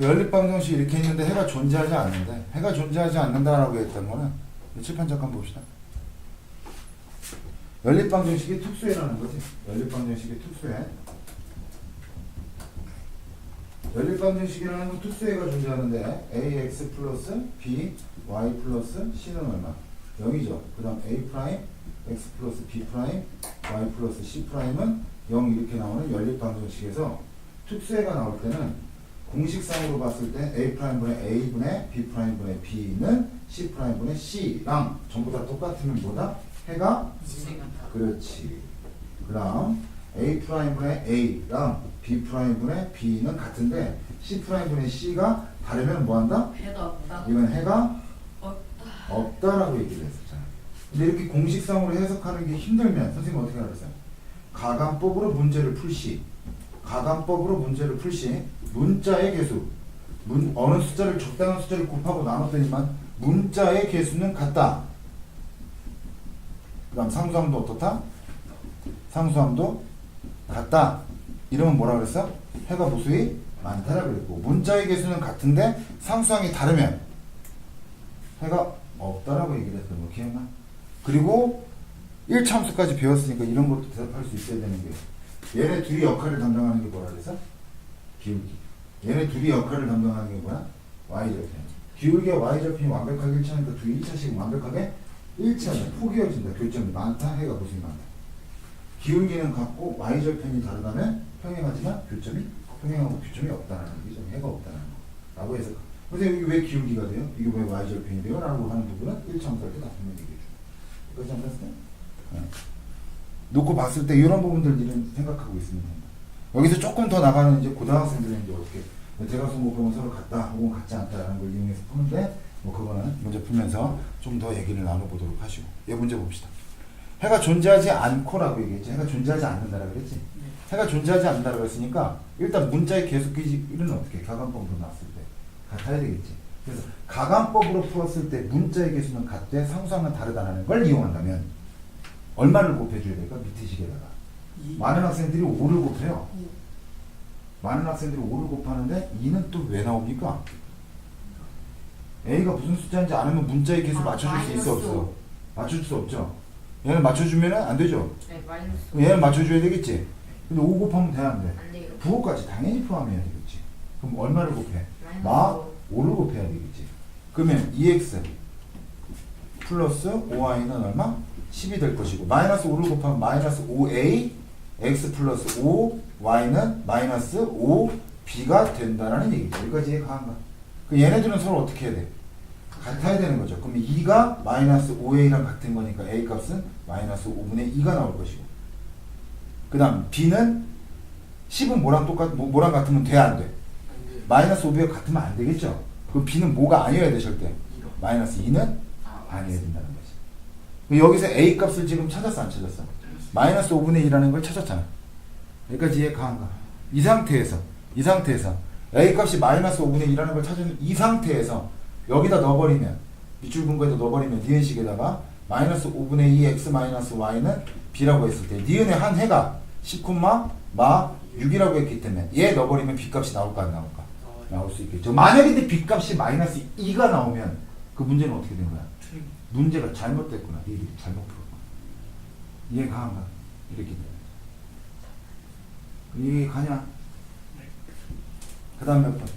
연립방정식 이렇게 있는데 해가 존재하지 않는데 해가 존재하지 않는다라고 했던 거는 이 칠판 잠깐 봅시다. 연립방정식이 특수해라는 거지. 연립방정식이 특수해. 연립방정식이라는 건 특수해가 존재하는데 ax 플러스 b y 플러스 c는 얼마? 0이죠. 그 다음 a 프라임 x 플러스 b 프라임 y 플러스 c 프라임은 0 이렇게 나오는 연립방정식에서 특수해가 나올 때는 공식상으로 봤을 때 a a분의 b 프라임분의 b는 c 프라임분의 c랑 전부 다 똑같으면 뭐다? 해가 그렇지. 그 다음 a 프라임분의 a랑 b 프라임분의 b는 같은데 c 프라임분의 c가 다르면 뭐한다? 해가 없다. 이건 해가 없다. 없다라고 얘기를 했었잖아. 근데 이렇게 공식상으로 해석하는 게 힘들면 선생님 어떻게 알았어요? 가감법으로 문제를 풀 시. 가감법으로 문제를 풀시. 문자의 개수. 문, 어느 숫자를 적당한 숫자를 곱하고 나눴더니만 문자의 개수는 같다. 그 다음 상수함도 어떻다? 상수함도 같다. 이러면 뭐라 그랬어? 해가 무수히 많다라 그랬고 문자의 개수는 같은데 상수함이 다르면 해가 없다라고 얘기를 했던 거 기억나? 그리고 1참수까지 배웠으니까 이런 것도 대답할 수 있어야 되는 게 얘네 둘이 역할을 담당하는 게 뭐라 그랬어? 기울기 얘네 둘이 역할을 담당하는 게 뭐야? y절편 기울기와 y절편이 완벽하게 일치하니까 둘이 1차씩 완벽하게 일치하면 포기해진다 교점이 많다 해가 무슨 많다 기울기는 같고 y절편이 다르다면 평행하지만 교점이 평행하고 교점이 없다는 게좀 해가 없다는 거 라고 해서 근데 여기 왜 기울기가 돼요? 이게 왜 y절편이 돼요? 라고 하는 부분은 1차원할 때다 분명히 얘기해 줘 그렇지 않겠어요? 네. 놓고 봤을 때 이런 부분들 이런 생각하고 된다. 여기서 조금 더 나가는 이제 고등학생들은 이제 어떻게 대가수 목표는 서로 같다 혹은 같지 않다라는 걸 이용해서 푸는데 뭐 그거는 문제 풀면서 좀 더 얘기를 나눠보도록 하시고 얘 문제 봅시다. 해가 존재하지 않고라고 얘기했지. 해가 존재하지 않는다라고 그랬지. 해가 존재하지 않는다라고 했으니까 일단 문자의 계속기는 어떻게 가감법으로 나왔을 때 같아야 되겠지. 그래서 가감법으로 풀었을 때 문자의 개수는 같되 상수함은 다르다는 걸 이용한다면 얼마를 곱해줘야 될까? 밑에 식에다가 많은 학생들이 5를 곱해요. 많은 학생들이 5를 곱하는데 2는 또 왜 나옵니까? A가 무슨 숫자인지 알으면 문자의 개수 아, 맞춰줄 수 있어 마이너스 없어? 맞춰줄 수 없죠. 얘는 맞춰주면 안 되죠. 네, 마이너스. 얘는 맞춰줘야 되겠지. 근데 5 곱하면 돼안 돼? 안 돼요. 부호까지 당연히 포함해야 되겠지. 그럼 얼마를 곱해? 마이너스 마 오. 5를 곱해야 되겠지. 그러면 2x 플러스 5y는 얼마? 10이 될 것이고 마이너스 5를 곱하면 마이너스 5a x 플러스 5 y는 마이너스 5b가 된다라는 얘기죠. 여기까지 이해가 가? 그 얘네들은 서로 어떻게 해야 돼? 같아야 되는 거죠. 그럼 2가 마이너스 5a랑 같은 거니까 a 값은 마이너스 5분의 2가 나올 것이고 그 다음 b는 10은 뭐랑 똑같, 뭐, 뭐랑 같으면 돼, 안 돼? 마이너스 5가 같으면 안 되겠죠? 그럼 b는 뭐가 아니어야 돼, 절대? 마이너스 2는 아니어야 된다는 거지. 그럼 여기서 a 값을 지금 찾았어, 안 찾았어? 마이너스 5분의 2라는 걸 찾았잖아. 여기까지 이해 가한가? 이 상태에서, 이 상태에서 a 값이 마이너스 5분의 2라는 걸 찾은 이 상태에서 여기다 넣어버리면 밑줄 근거에다 넣어버리면 니은식에다가 마이너스 5분의 2 x 마이너스 y는 b라고 했을 때 니은의 한 해가 10콤마 마 6이라고 했기 때문에 얘 넣어버리면 b 값이 나올까 안 나올까? 나올 수 있겠죠. 만약에 b 값이 마이너스 2가 나오면 그 문제는 어떻게 된 거야? 문제가 잘못됐구나. 얘들이 잘못 풀었구나. 이해가 안 가? 이렇게 돼. 이해 가냐? 그 다음 몇 번?